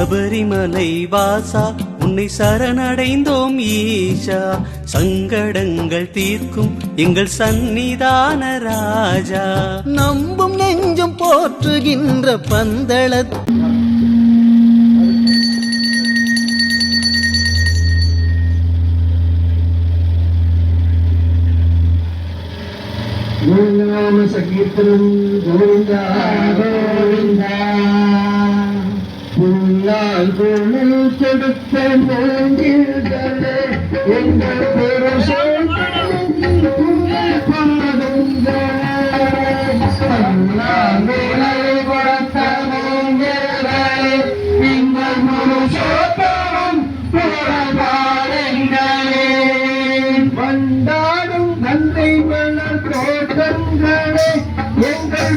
சபரிமலை வாசா உன்னை சரணடைந்தோம் ஈஷா. சங்கடங்கள் தீர்க்கும் எங்கள் சந்நிதான ராஜா. நம்பும் நெஞ்சம் போற்றுகின்ற பந்தளத் நாம சங்கீர்த்தனம் கோவிந்த கோவிந்த. புல்லால் பொருள் கொடுத்த மூங்கில்களே எங்கள் புருஷன் புல்லால் விலை வந்தாடும் மலர் தோட்டங்களே. எங்கள்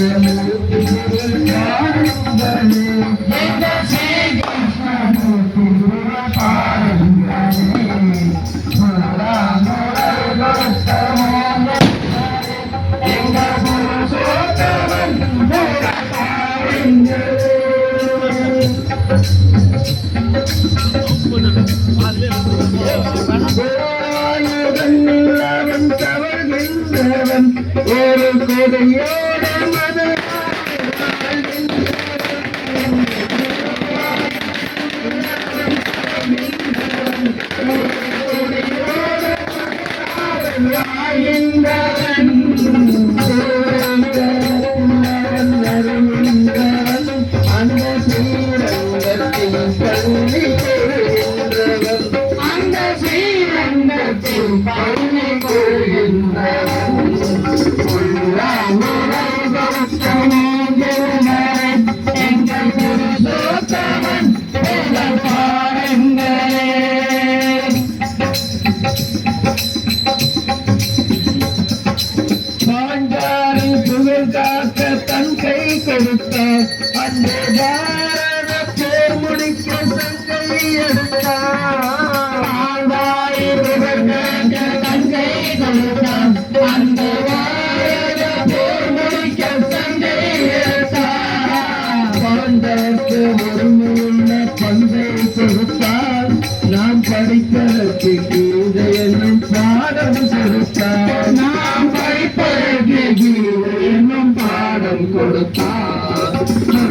கிருஷ்ணமூர்த்தி பாருங்களே கொடுத்தார் அந்த பாரத போர் முடிக்க தங்கை எடுத்தார் கொடுத்தார்.